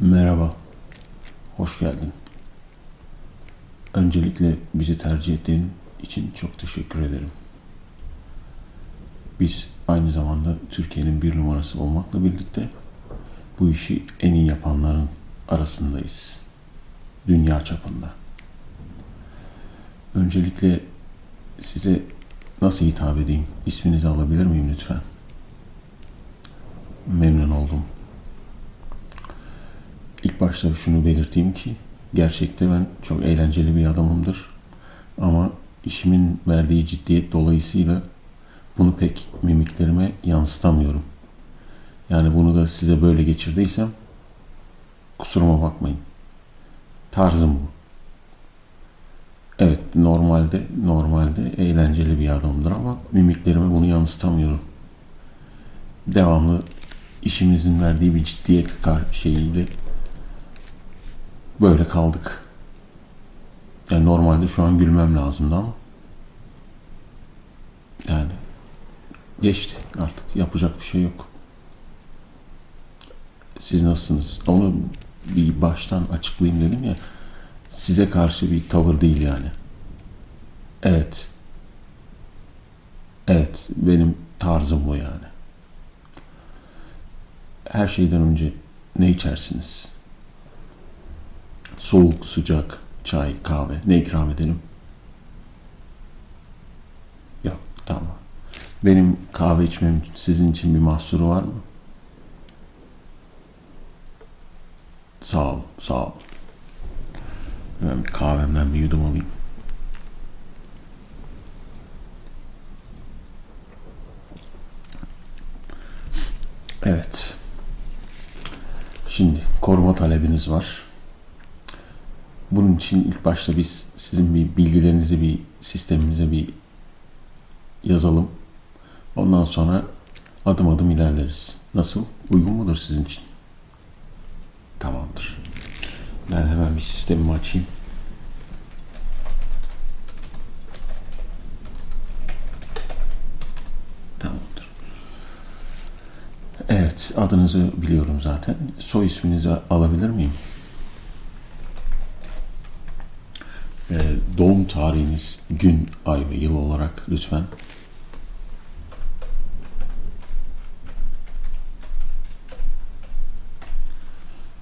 Merhaba, hoş geldin. Öncelikle bizi tercih ettiğin için çok teşekkür ederim. Biz aynı zamanda Türkiye'nin bir numarası olmakla birlikte bu işi en iyi yapanların arasındayız. Dünya çapında. Öncelikle size nasıl hitap edeyim? İsminizi alabilir miyim lütfen? Memnun oldum. Başta şunu belirteyim ki gerçekte ben çok eğlenceli bir adamımdır. Ama işimin verdiği ciddiyet dolayısıyla bunu pek mimiklerime yansıtamıyorum. Yani bunu da size böyle geçirdiysem kusuruma bakmayın. Tarzım bu. Evet normalde normalde eğlenceli bir adamımdır ama mimiklerime bunu yansıtamıyorum. Devamlı işimizin verdiği bir ciddiyet kar- şeyiyle böyle kaldık. Yani normalde şu an gülmem lazımdı ama yani geçti artık yapacak bir şey yok. Siz nasılsınız? Onu bir baştan açıklayayım dedim ya. Size karşı bir tavır değil yani. Evet. Evet, benim tarzım bu yani. Her şeyden önce ne içersiniz? Soğuk, sıcak, çay, kahve ne ikram edelim? Yok, tamam. Benim kahve içmem sizin için bir mahsuru var mı? Sağ ol, sağ ol. Ben bir kahvemden bir yudum alayım. Evet. Şimdi koruma talebiniz var. Bunun için ilk başta biz sizin bir bilgilerinizi bir sistemimize bir yazalım. Ondan sonra adım adım ilerleriz. Nasıl? Uygun mudur sizin için? Tamamdır. Ben hemen bir sistemimi açayım. Tamamdır. Evet, adınızı biliyorum zaten. Soy isminizi alabilir miyim? Ee, doğum tarihiniz, gün, ay ve yıl olarak lütfen.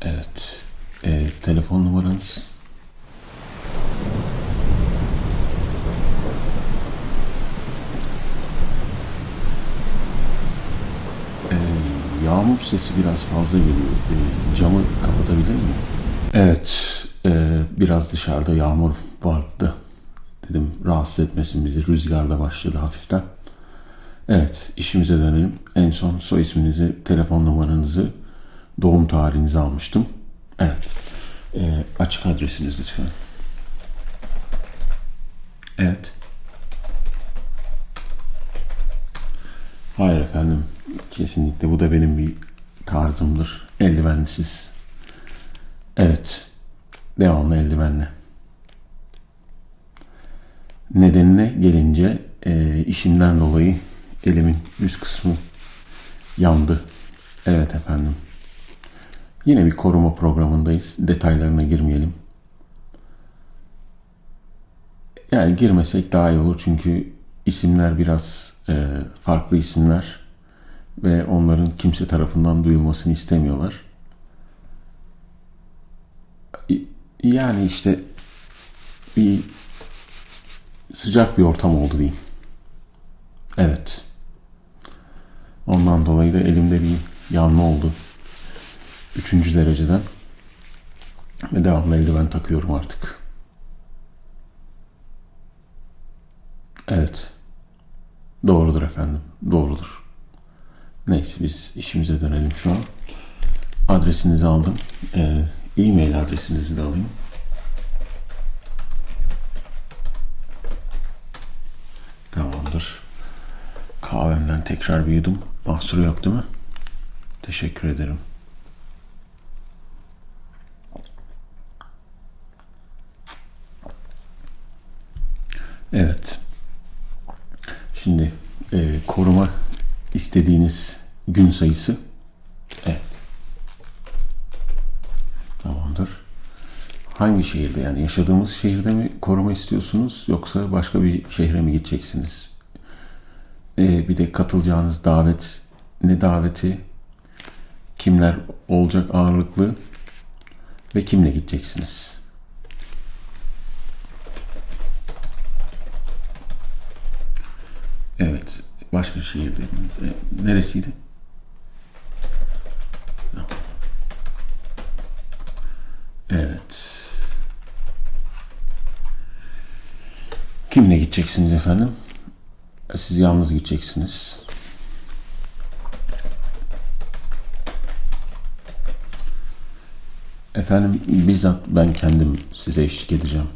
Evet. Ee, telefon numaranız. Ee, yağmur sesi biraz fazla geliyor. Ee, camı kapatabilir miyim? Evet. e, biraz dışarıda yağmur vardı. Dedim rahatsız etmesin bizi. Rüzgar da başladı hafiften. Evet, işimize dönelim. En son soy isminizi, telefon numaranızı, doğum tarihinizi almıştım. Evet. Ee, açık adresiniz lütfen. Evet. Hayır efendim. Kesinlikle bu da benim bir tarzımdır. Eldivensiz. Evet. Devamlı eldivenle. Nedenine gelince e, işimden dolayı elimin üst kısmı yandı. Evet efendim. Yine bir koruma programındayız. Detaylarına girmeyelim. Yani girmesek daha iyi olur çünkü isimler biraz e, farklı isimler ve onların kimse tarafından duyulmasını istemiyorlar. Yani işte bir sıcak bir ortam oldu diyeyim. Evet. Ondan dolayı da elimde bir yanma oldu. Üçüncü dereceden. Ve devamlı eldiven takıyorum artık. Evet. Doğrudur efendim. Doğrudur. Neyse biz işimize dönelim şu an. Adresinizi aldım. Ee, e-mail adresinizi de alayım. Tamamdır. Kahvemden tekrar bir yudum. Mahsuru yok değil mi? Teşekkür ederim. Evet. Şimdi e, koruma istediğiniz gün sayısı. Evet. Hangi şehirde yani yaşadığımız şehirde mi koruma istiyorsunuz yoksa başka bir şehre mi gideceksiniz? Ee, bir de katılacağınız davet ne daveti, kimler olacak ağırlıklı ve kimle gideceksiniz? Evet, başka şehirde. E, neresiydi? Evet. Kimle gideceksiniz efendim? Siz yalnız gideceksiniz. Efendim bizzat ben kendim size eşlik edeceğim.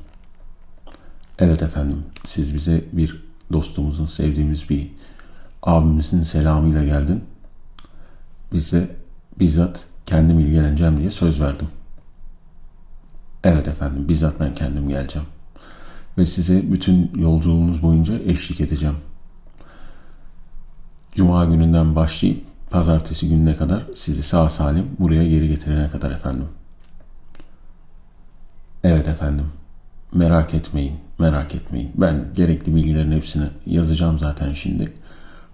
Evet efendim siz bize bir dostumuzun sevdiğimiz bir abimizin selamıyla geldin. Biz de bizzat kendim ilgileneceğim diye söz verdim. Evet efendim bizzat ben kendim geleceğim. Ve size bütün yolculuğunuz boyunca eşlik edeceğim. Cuma gününden başlayıp pazartesi gününe kadar sizi sağ salim buraya geri getirene kadar efendim. Evet efendim. Merak etmeyin, merak etmeyin. Ben gerekli bilgilerin hepsini yazacağım zaten şimdi.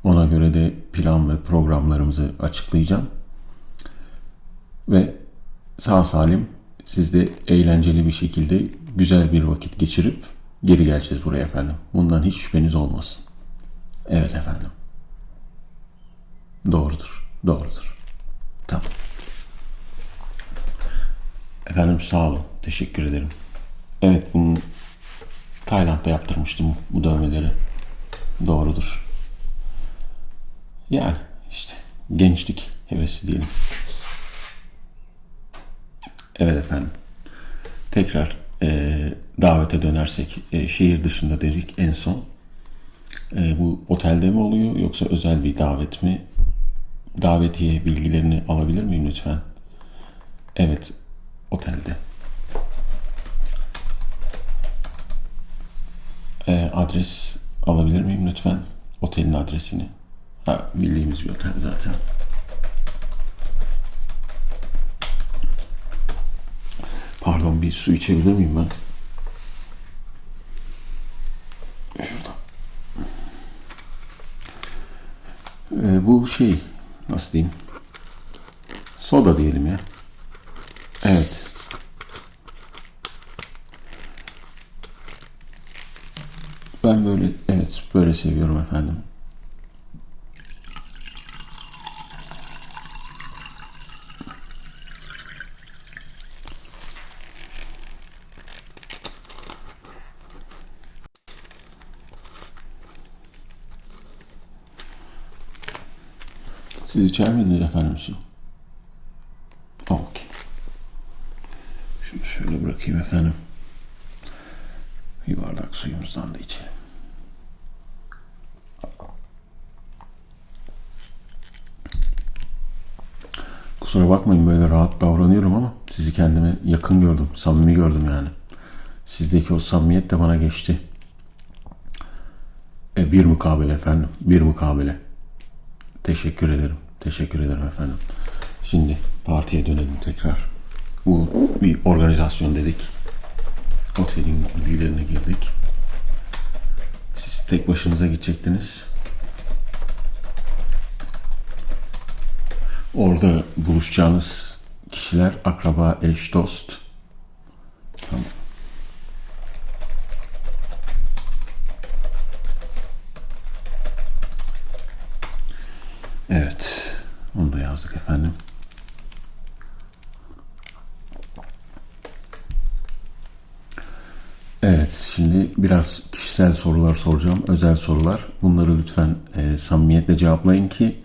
Ona göre de plan ve programlarımızı açıklayacağım. Ve sağ salim siz de eğlenceli bir şekilde güzel bir vakit geçirip geri geleceğiz buraya efendim. Bundan hiç şüpheniz olmasın. Evet efendim. Doğrudur, doğrudur. Tamam. Efendim sağ olun. Teşekkür ederim. Evet bunu Tayland'da yaptırmıştım bu dövmeleri. Doğrudur. Yani işte gençlik hevesi diyelim. Evet efendim. Tekrar e, davete dönersek e, şehir dışında dedik en son. E, bu otelde mi oluyor yoksa özel bir davet mi? Davetiye bilgilerini alabilir miyim lütfen? Evet, otelde. E, adres alabilir miyim lütfen? Otelin adresini. Ha, bildiğimiz bir otel zaten. Pardon bir su içebilir miyim ben? Şurada. Ee, bu şey nasıl diyeyim? Soda diyelim ya. Evet. Ben böyle evet böyle seviyorum efendim. Siz içer miydiniz efendim su? Okey. Şimdi şöyle bırakayım efendim. Bir bardak suyumuzdan da içelim. Kusura bakmayın böyle rahat davranıyorum ama sizi kendime yakın gördüm, samimi gördüm yani. Sizdeki o samimiyet de bana geçti. E, bir mukabele efendim, bir mukabele. Teşekkür ederim. Teşekkür ederim efendim. Şimdi partiye dönelim tekrar. Bu bir organizasyon dedik. Otelin bilgilerine girdik. Siz tek başınıza gidecektiniz. Orada buluşacağınız kişiler akraba, eş, dost. Tamam. Evet. Onu da yazdık efendim. Evet, şimdi biraz kişisel sorular soracağım, özel sorular. Bunları lütfen e, samimiyetle cevaplayın ki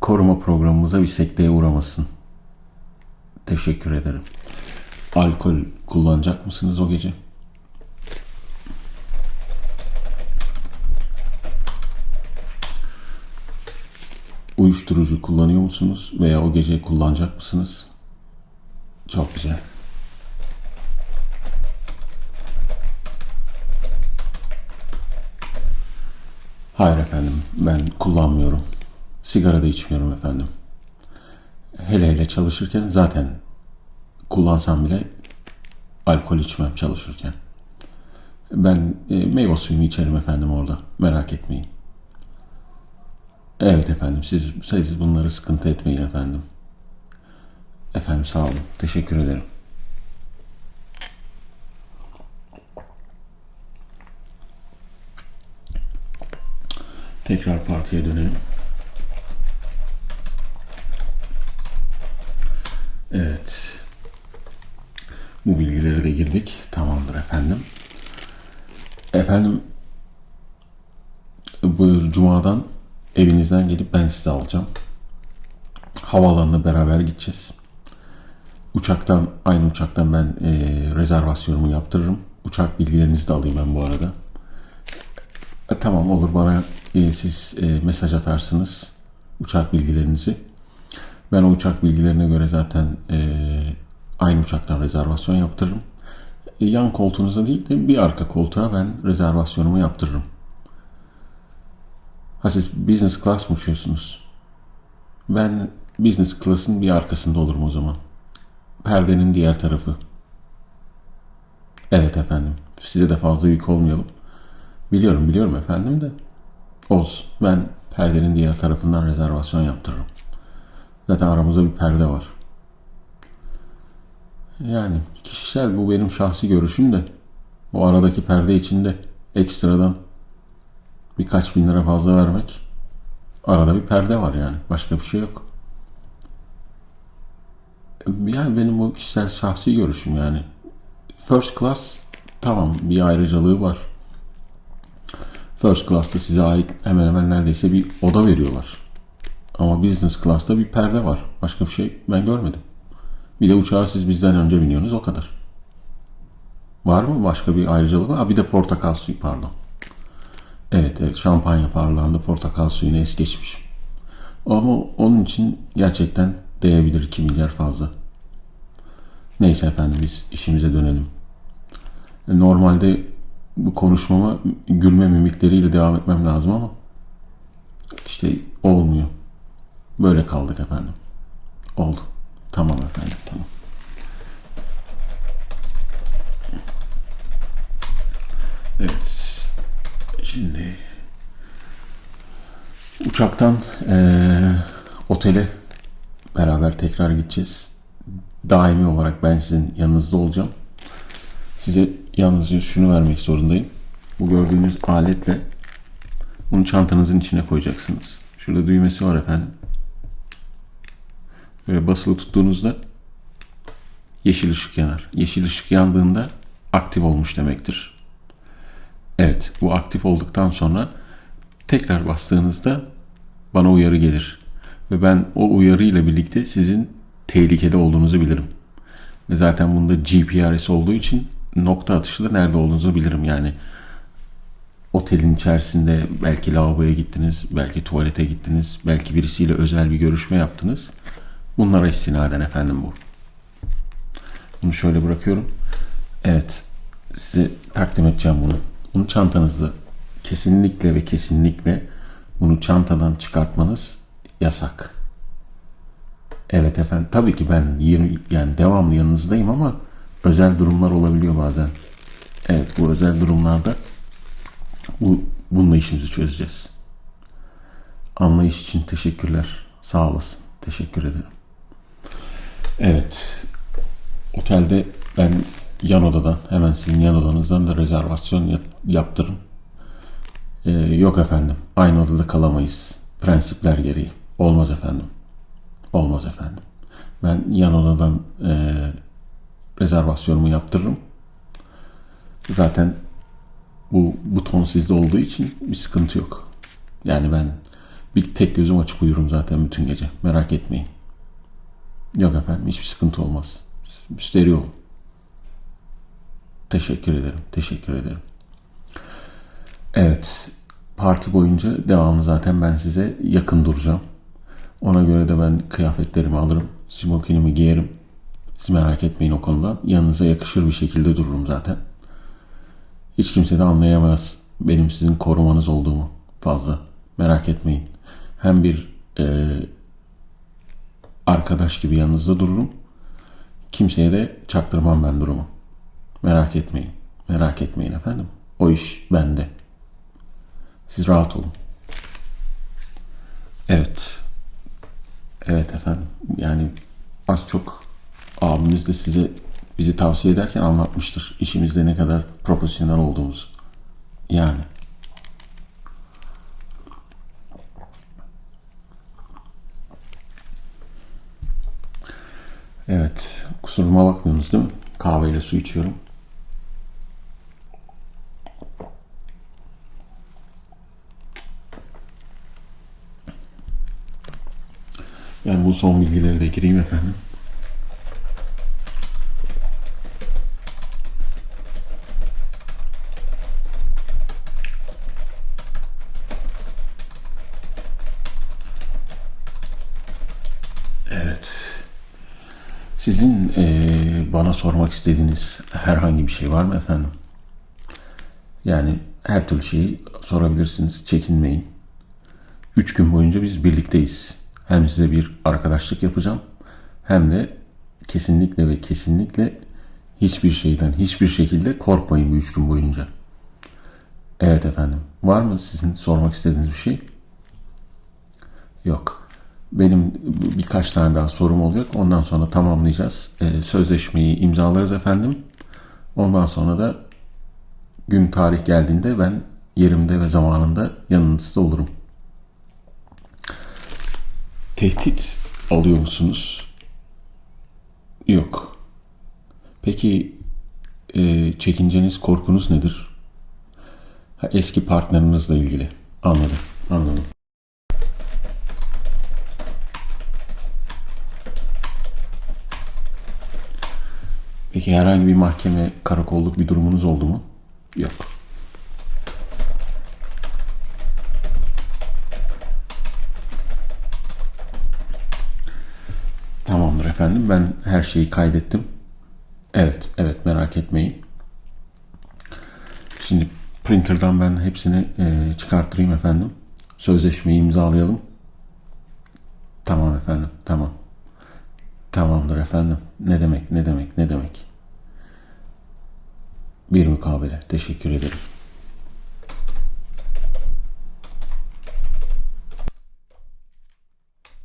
koruma programımıza bir sekteye uğramasın. Teşekkür ederim. Alkol kullanacak mısınız o gece? Uyuşturucu kullanıyor musunuz veya o gece kullanacak mısınız? Çok güzel. Hayır efendim, ben kullanmıyorum. Sigara da içmiyorum efendim. Hele hele çalışırken zaten kullansam bile alkol içmem çalışırken. Ben e, meyve suyumu içerim efendim orada. Merak etmeyin. Evet efendim siz, siz bunları sıkıntı etmeyin efendim. Efendim sağ olun. Teşekkür ederim. Tekrar partiye dönelim. Evet. Bu bilgileri de girdik. Tamamdır efendim. Efendim bu cumadan evinizden gelip ben sizi alacağım. Havaalanına beraber gideceğiz. Uçaktan, aynı uçaktan ben e, rezervasyonumu yaptırırım. Uçak bilgilerinizi de alayım ben bu arada. E, tamam olur bana e, siz e, mesaj atarsınız uçak bilgilerinizi. Ben o uçak bilgilerine göre zaten e, aynı uçaktan rezervasyon yaptırırım. E, yan koltuğunuza değil de bir arka koltuğa ben rezervasyonumu yaptırırım. Ha siz business class mı uçuyorsunuz? Ben business class'ın bir arkasında olurum o zaman. Perdenin diğer tarafı. Evet efendim. Size de fazla yük olmayalım. Biliyorum biliyorum efendim de. Olsun. Ben perdenin diğer tarafından rezervasyon yaptırırım. Zaten aramızda bir perde var. Yani kişisel bu benim şahsi görüşüm de. O aradaki perde içinde ekstradan birkaç bin lira fazla vermek. Arada bir perde var yani. Başka bir şey yok. Yani benim bu kişisel şahsi görüşüm yani. First class tamam bir ayrıcalığı var. First class'ta size ait hemen hemen neredeyse bir oda veriyorlar. Ama business class'ta bir perde var. Başka bir şey ben görmedim. Bir de uçağa siz bizden önce biniyorsunuz o kadar. Var mı başka bir ayrıcalığı? Ha bir de portakal suyu pardon. Evet evet şampanya parlağında portakal suyunu es geçmiş. Ama onun için gerçekten değebilir 2 milyar fazla. Neyse efendim biz işimize dönelim. Normalde bu konuşmama gülme mimikleriyle devam etmem lazım ama işte olmuyor. Böyle kaldık efendim. Oldu. Tamam efendim tamam. Evet. Şimdi uçaktan eee, otele beraber tekrar gideceğiz. Daimi olarak ben sizin yanınızda olacağım. Size yalnızca şunu vermek zorundayım. Bu gördüğünüz aletle bunu çantanızın içine koyacaksınız. Şurada düğmesi var efendim. Böyle basılı tuttuğunuzda yeşil ışık yanar. Yeşil ışık yandığında aktif olmuş demektir. Evet, bu aktif olduktan sonra tekrar bastığınızda bana uyarı gelir. Ve ben o uyarı ile birlikte sizin tehlikede olduğunuzu bilirim. Ve zaten bunda GPRS olduğu için nokta atışlı nerede olduğunuzu bilirim. Yani otelin içerisinde belki lavaboya gittiniz, belki tuvalete gittiniz, belki birisiyle özel bir görüşme yaptınız. Bunlara istinaden efendim bu. Bunu şöyle bırakıyorum. Evet, size takdim edeceğim bunu. Bunu çantanızda kesinlikle ve kesinlikle bunu çantadan çıkartmanız yasak. Evet efendim. Tabii ki ben 20 yani devamlı yanınızdayım ama özel durumlar olabiliyor bazen. Evet bu özel durumlarda bu bununla işimizi çözeceğiz. Anlayış için teşekkürler. Sağ olasın. Teşekkür ederim. Evet. Otelde ben yan odadan hemen sizin yan odanızdan da rezervasyon yap- yaptırın. Ee, yok efendim. Aynı odada kalamayız. Prensipler gereği. Olmaz efendim. Olmaz efendim. Ben yan odadan e, rezervasyonumu yaptırırım. Zaten bu buton sizde olduğu için bir sıkıntı yok. Yani ben bir tek gözüm açık uyurum zaten bütün gece. Merak etmeyin. Yok efendim hiçbir sıkıntı olmaz. Müsterih olun. Teşekkür ederim. Teşekkür ederim. Evet. Parti boyunca devamlı zaten ben size yakın duracağım. Ona göre de ben kıyafetlerimi alırım. Smokinimi giyerim. Siz merak etmeyin o konudan. Yanınıza yakışır bir şekilde dururum zaten. Hiç kimse de anlayamaz benim sizin korumanız olduğumu fazla. Merak etmeyin. Hem bir e, arkadaş gibi yanınızda dururum. Kimseye de çaktırmam ben durumu. Merak etmeyin. Merak etmeyin efendim. O iş bende. Siz rahat olun. Evet. Evet efendim. Yani az çok abimiz de size bizi tavsiye ederken anlatmıştır. İşimizde ne kadar profesyonel olduğumuzu. Yani. Evet. Kusuruma bakmıyorsunuz değil mi? Kahveyle su içiyorum. Yani bu son bilgileri de gireyim efendim. Evet. Sizin eee, bana sormak istediğiniz herhangi bir şey var mı efendim? Yani her türlü şeyi sorabilirsiniz. Çekinmeyin. Üç gün boyunca biz birlikteyiz. Hem size bir arkadaşlık yapacağım hem de kesinlikle ve kesinlikle hiçbir şeyden hiçbir şekilde korkmayın bu üç gün boyunca. Evet efendim. Var mı sizin sormak istediğiniz bir şey? Yok. Benim birkaç tane daha sorum olacak. Ondan sonra tamamlayacağız. Ee, sözleşmeyi imzalarız efendim. Ondan sonra da gün tarih geldiğinde ben yerimde ve zamanında yanınızda olurum. Tehdit alıyor musunuz? Yok. Peki e, çekinceniz, korkunuz nedir? Ha, eski partnerinizle ilgili. Anladım, anladım. Peki herhangi bir mahkeme, karakolluk bir durumunuz oldu mu? Yok. Tamamdır efendim. Ben her şeyi kaydettim. Evet, evet merak etmeyin. Şimdi printer'dan ben hepsini e, çıkarttırayım efendim. Sözleşmeyi imzalayalım. Tamam efendim, tamam. Tamamdır efendim. Ne demek, ne demek, ne demek. Bir mukabele. Teşekkür ederim.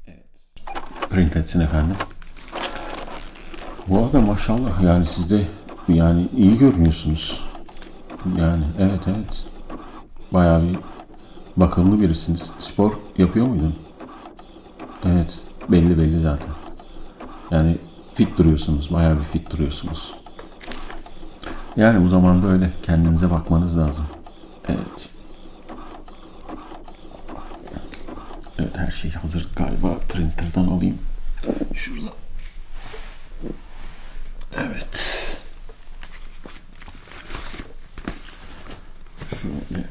Evet. Print etsin efendim. Bu arada maşallah yani siz de yani iyi görünüyorsunuz. Yani evet evet. Bayağı bir bakımlı birisiniz. Spor yapıyor muydun? Evet. Belli belli zaten. Yani fit duruyorsunuz. Bayağı bir fit duruyorsunuz. Yani bu zamanda öyle kendinize bakmanız lazım. Evet. Evet her şey hazır galiba. Printer'dan alayım. Şurada. Evet. Şöyle.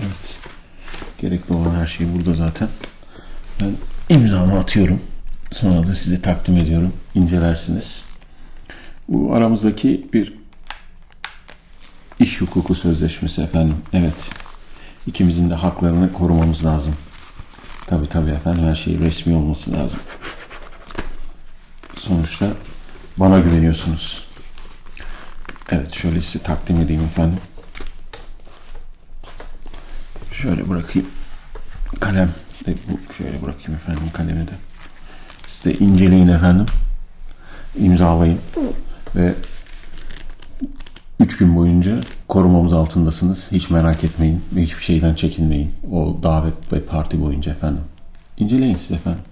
Evet. Gerekli olan her şey burada zaten. Ben imzamı atıyorum. Sonra da size takdim ediyorum. İncelersiniz. Bu aramızdaki bir iş hukuku sözleşmesi efendim. Evet. İkimizin de haklarını korumamız lazım. Tabi tabi efendim her şey resmi olması lazım. Sonuçta bana güveniyorsunuz. Evet şöyle size takdim edeyim efendim. Şöyle bırakayım. Kalem bu şöyle bırakayım efendim kalemi de. Siz inceleyin efendim. İmzalayın. Ve 3 gün boyunca korumamız altındasınız. Hiç merak etmeyin. Hiçbir şeyden çekinmeyin. O davet ve parti boyunca efendim. İnceleyin siz efendim.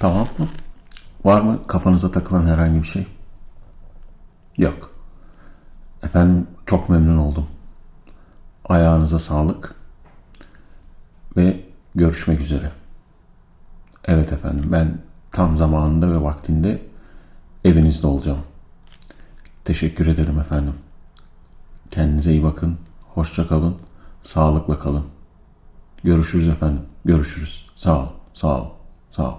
Tamam mı? Var mı kafanıza takılan herhangi bir şey? Yok. Efendim çok memnun oldum. Ayağınıza sağlık. Ve görüşmek üzere. Evet efendim ben tam zamanında ve vaktinde evinizde olacağım. Teşekkür ederim efendim. Kendinize iyi bakın. Hoşça kalın. Sağlıkla kalın. Görüşürüz efendim. Görüşürüz. Sağ ol. Sağ ol. Sağ ol.